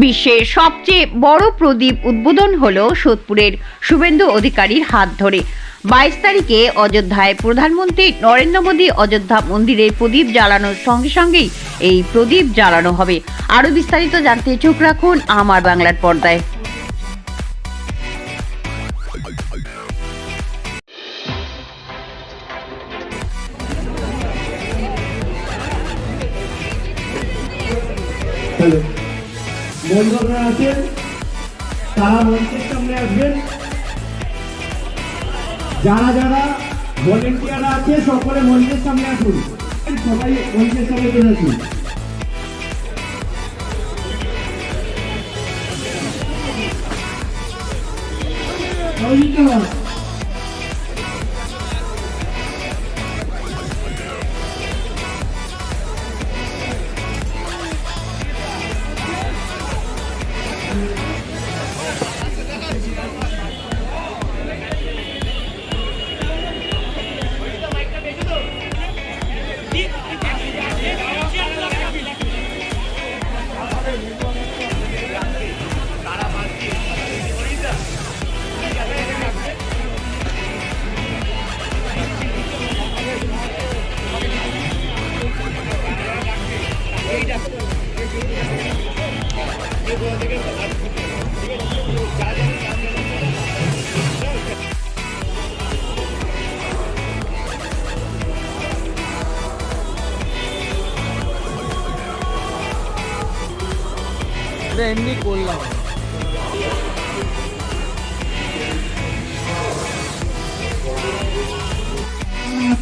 বিশ্বের সবচেয়ে বড় প্রদীপ উদ্বোধন হলো সোদপুরের শুভেন্দু অধিকারীর হাত ধরে। বাইশ তারিখে অযোধ্যায় প্রধানমন্ত্রী নরেন্দ্র মোদী অযোধ্যা মন্দিরে প্রদীপ জ্বালানোর সঙ্গে সঙ্গেই এই প্রদীপ জ্বালানো হবে। আরও বিস্তারিত জানতে চোখ রাখুন আমার বাংলার পর্দায়। হ্যালো। বন্ধুরা আছেন, তারা মঞ্চের সামনে আসবেন। যারা যারা ভলেন্টিয়ার আছে সকলে মঞ্চের সামনে আসুন। সবাই মঞ্চের সামনে চলে আসুন। সহযোগিতা এটা এমনি করলাম।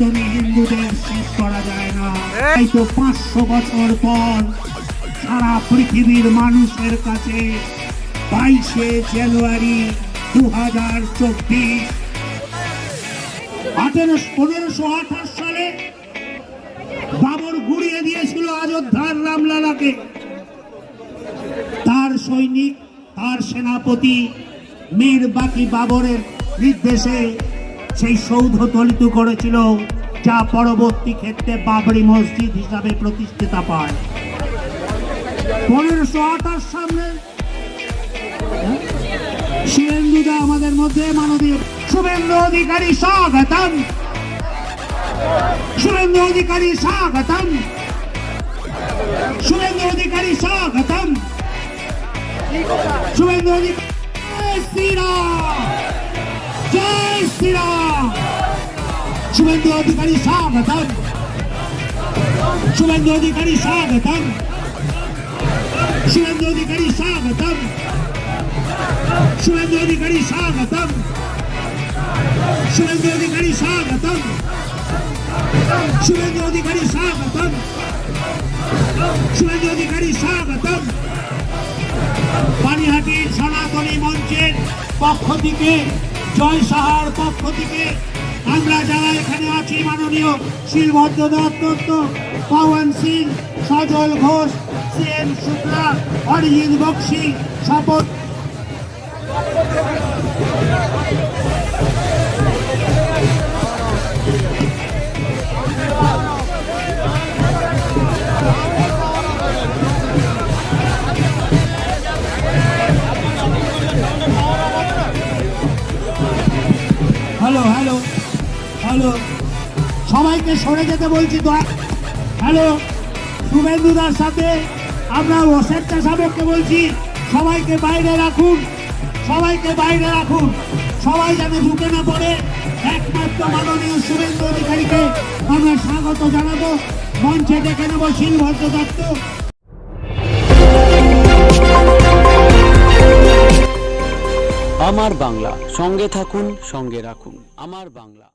সনাতনী হিন্দুদের শেষ করা যায় না। তাই তো পাঁচশো বছর পর সারা পৃথিবীর মানুষের কাছে বাইশে জানুয়ারি দু হাজার চব্বিশ আঠেরোশো পনেরোশো আঠাশ সালে বাবর গুড়িয়ে দিয়েছিল অযোধ্যার রামলালাকে। তার সৈনিক তার সেনাপতি মীর বাকি বাবরের নির্দেশে সেই সৌধ তলিত করেছিল, যা পরবর্তী ক্ষেত্রে বাবরি মসজিদ হিসাবে প্রতিষ্ঠিতা পায় পনেরোশো আঠাশ সামনে শুভেন্দুদা আমাদের মধ্যে মাননীয় শুভেন্দু অধিকারী স্বাগতম। শুভেন্দু অধিকারী স্বাগতম। শুভেন্দু অধিকারী স্বাগতম। শুভেন্দু অধিকারী, জয় শ্রীরাম। জয় শ্রীরাম। শুভেন্দু অধিকারী স্বাগতম শুভেন্দু অধিকারী স্বাগতম শুভেন্দু অধিকারী স্বাগতম শুভেন্দু অধিকারী স্বাগতম শুভেন্দু অধিকারী স্বাগতম শুভেন্দু অধিকারী স্বাগতম শুভেন্দু অধিকারী স্বাগতম পানিহাটির সনাতনী মঞ্চের পক্ষ থেকে জয় সাহার পক্ষ থেকে আমরা যারা এখানে আছি, মাননীয় শিলভদ্র দত্ত পাওয়ান সিং, সজল ঘোষ সিএন শুক্লা, অরিজিৎ বক্সি, শপথ। Hello hello. হ্যালো। সবাইকে সরে যেতে বলছি হ্যালো। শুভেন্দুদার সাথে আমরা স্বেচ্ছাসেবককে বলছি, সবাইকে বাইরে রাখুন, সবাইকে বাইরে রাখুন। সবাই যেন ঢুকে না পড়ে। একমাত্র মাননীয় শুভেন্দু অধিকারীকে আমরা স্বাগত জানাব। মঞ্চে ডেকে নেব শিলভদ্র দত্ত। আমার বাংলা, সঙ্গে থাকুন, সঙ্গে রাখুন। আমার বাংলা।